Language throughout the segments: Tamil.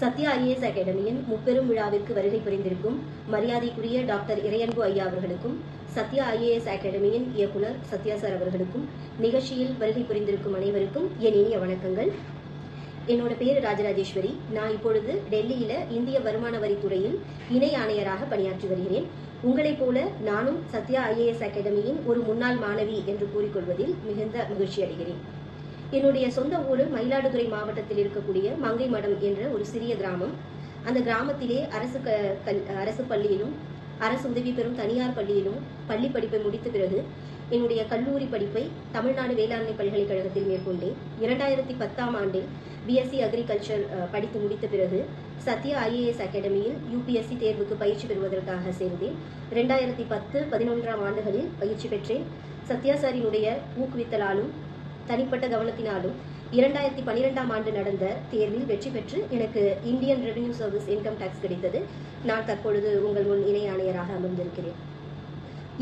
சத்யா ஐஏஎஸ் அகாடமியின் முப்பெரும் விழாவிற்கு வருகை புரிந்திருக்கும் மரியாதைக்குரிய டாக்டர் இறையன்பு ஐயா அவர்களுக்கும் சத்யா ஐஏஎஸ் அகாடமியின் இயக்குனர் சத்யா சார் அவர்களுக்கும் நிகழ்ச்சியில் வருகை புரிந்திருக்கும் அனைவருக்கும் என் இனிய வணக்கங்கள். என்னோட பேர் ராஜராஜேஸ்வரி. நான் இப்பொழுது டெல்லியில இந்திய வருமான வரித்துறையில் இணை ஆணையராக பணியாற்றி வருகிறேன். உங்களைப் போல நானும் சத்யா ஐஏஎஸ் அகாடமியின் ஒரு முன்னாள் மாணவி என்று கூறிக்கொள்வதில் மிகுந்த மகிழ்ச்சி அடைகிறேன். என்னுடைய சொந்த ஊர் மயிலாடுதுறை மாவட்டத்தில் இருக்கக்கூடிய மங்கை மடம் என்ற ஒரு சிறிய கிராமம். அந்த கிராமத்திலே அரசு க கல்- அரசு பள்ளியிலும் அரசு உதவி பெறும் தனியார் பள்ளியிலும் பள்ளி படிப்பை முடித்த பிறகு என்னுடைய கல்லூரி படிப்பை தமிழ்நாடு வேளாண்மை பல்கலைக்கழகத்தில் மேற்கொண்டேன். இரண்டாயிரத்தி பத்தாம் ஆண்டில் பிஎஸ்சி அக்ரிகல்ச்சர் படித்து முடித்த பிறகு சத்யா ஐஏஎஸ் அகாடமியில் யூபிஎஸ்சி தேர்வுக்கு பயிற்சி பெறுவதற்காக சேர்ந்தேன். இரண்டாயிரத்தி பத்து பதினொன்றாம் ஆண்டுகளில் பயிற்சி பெற்றேன். சத்யாசாரியினுடைய ஊக்குவித்தலாலும் தனிப்பட்ட கவனத்தினாலும் இரண்டாயிரத்தி பன்னிரெண்டாம் ஆண்டு நடந்த தேர்வில் வெற்றி பெற்று எனக்கு Indian revenue service income tax கிடைத்தது. நான் தற்பொழுது உங்கள் முன் இணை ஆணையராக அமர்ந்திருக்கிறேன்.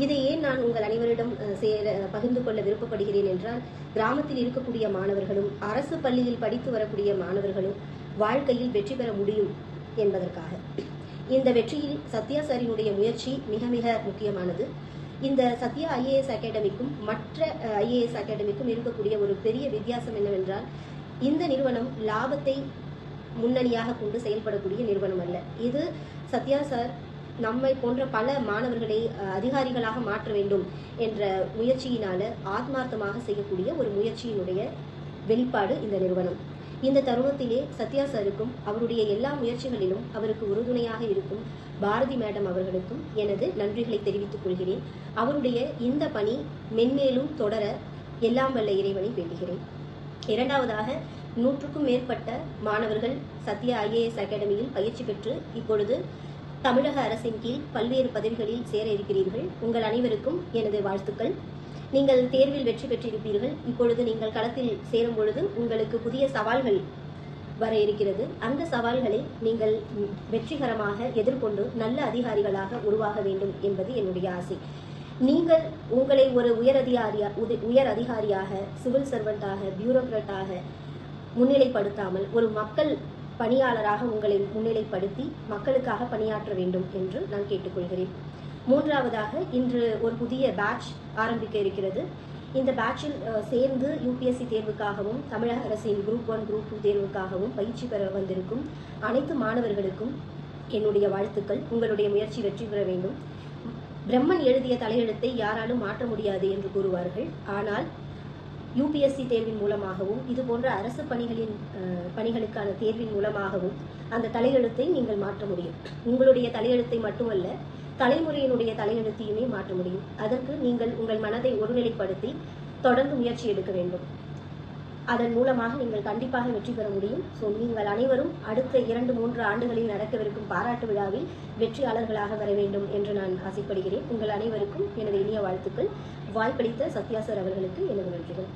இதை ஏன் நான் உங்கள் அனைவரிடம் சேர பகிர்ந்து கொள்ள விருப்பப்படுகிறேன் என்றால் கிராமத்தில் இருக்கக்கூடிய மாணவர்களும் அரசு பள்ளியில் படித்து வரக்கூடிய மாணவர்களும் வாழ்க்கையில் வெற்றி பெற முடியும் என்பதற்காக. இந்த வெற்றியில் சத்யா சாரினுடைய முயற்சி மிக மிக முக்கியமானது. இந்த சத்யா ஐஏஎஸ் அகாடமிக்கும் மற்ற ஐஏஎஸ் அகாடமிக்கும் இருக்கக்கூடிய ஒரு பெரிய வித்தியாசம் என்னவென்றால் இந்த நிறுவனம் லாபத்தை முன்னணியாக கொண்டு செயல்படக்கூடிய நிறுவனம் அல்ல. இது சத்யா சார் நம்மை போன்ற பல மாணவர்களை அதிகாரிகளாக மாற்ற வேண்டும் என்ற முயற்சியினால ஆத்மார்த்தமாக செய்யக்கூடிய ஒரு முயற்சியினுடைய வெளிப்பாடு இந்த நிறுவனம். இந்த தருணத்திலே சத்யா சாருக்கும் அவருடைய எல்லா முயற்சிகளிலும் அவருக்கு உறுதுணையாக இருக்கும் பாரதி மேடம் அவர்களுக்கும் எனது நன்றிகளை தெரிவித்துக் கொள்கிறேன். அவருடைய இந்த பணி மென்மேலும் தொடர எல்லாம் வல்ல இறைவனை வேண்டுகிறேன். இரண்டாவதாக நூற்றுக்கும் மேற்பட்ட மாணவர்கள் சத்யா ஐஏஎஸ் அகாடமியில் பயிற்சி பெற்று இப்பொழுது தமிழக அரசின் கீழ் பல்வேறு பதவிகளில் சேர இருக்கிறீர்கள். உங்கள் அனைவருக்கும் எனது வாழ்த்துக்கள். நீங்கள் தேர்வில் வெற்றி பெற்றிருப்பீர்கள். இப்பொழுது நீங்கள் களத்தில் சேரும் பொழுது உங்களுக்கு புதிய சவால்கள் வர இருக்கிறது. அந்த சவால்களை நீங்கள் வெற்றிகரமாக எதிர்கொண்டு நல்ல அதிகாரிகளாக உருவாக வேண்டும் என்பது என்னுடைய ஆசை. நீங்கள் உங்களை ஒரு உயர் அதிகாரியா உத- உயர் அதிகாரியாக சிவில் சர்வெண்டாக பியூரோக்ராட்டாக முன்னிலைப்படுத்தாமல் ஒரு மக்கள் பணியாளராக உங்களை முன்னிலைப்படுத்தி மக்களுக்காக பணியாற்ற வேண்டும் என்று நான் கேட்டுக்கொள்கிறேன். மூன்றாவதாக இன்று ஒரு புதிய பேட்ச் ஆரம்பிக்க இருக்கிறது. இந்த பேட்சில் சேர்ந்து யூபிஎஸ்சி தேர்வுக்காகவும் தமிழக அரசின் குரூப் ஒன் குரூப் டூ தேர்வுக்காகவும் பயிற்சி பெற வந்திருக்கும் அனைத்து மாணவர்களுக்கும் என்னுடைய வாழ்த்துக்கள். உங்களுடைய முயற்சி வெற்றி பெற வேண்டும். பிரம்மன் எழுதிய தலையெழுத்தை யாராலும் மாற்ற முடியாது என்று கூறுவார்கள். ஆனால் யூபிஎஸ்சி தேர்வின் மூலமாகவும் இது போன்ற அரசு பணிகளின் அஹ், பணிகளுக்கான தேர்வின் மூலமாகவும் அந்த தலையெழுத்தை நீங்கள் மாற்ற முடியும். உங்களுடைய தலையெழுத்தை மட்டுமல்ல தலைமுறையினுடைய தலையெழுத்தையுமே மாற்ற முடியும். அதற்கு நீங்கள் உங்கள் மனதை ஒருநிலைப்படுத்தி தொடர்ந்து முயற்சி எடுக்க வேண்டும். அதன் மூலமாக நீங்கள் கண்டிப்பாக வெற்றி பெற முடியும். ஸோ நீங்கள் அனைவரும் அடுத்த இரண்டு மூன்று ஆண்டுகளில் நடக்கவிருக்கும் பாராட்டு விழாவில் வெற்றியாளர்களாக வர வேண்டும் என்று நான் ஆசைப்படுகிறேன். உங்கள் அனைவருக்கும் எனது இனிய வாழ்த்துக்கள். வாய்ப்பளித்த சத்யா சார் அவர்களுக்கு எனது நன்றிகள்.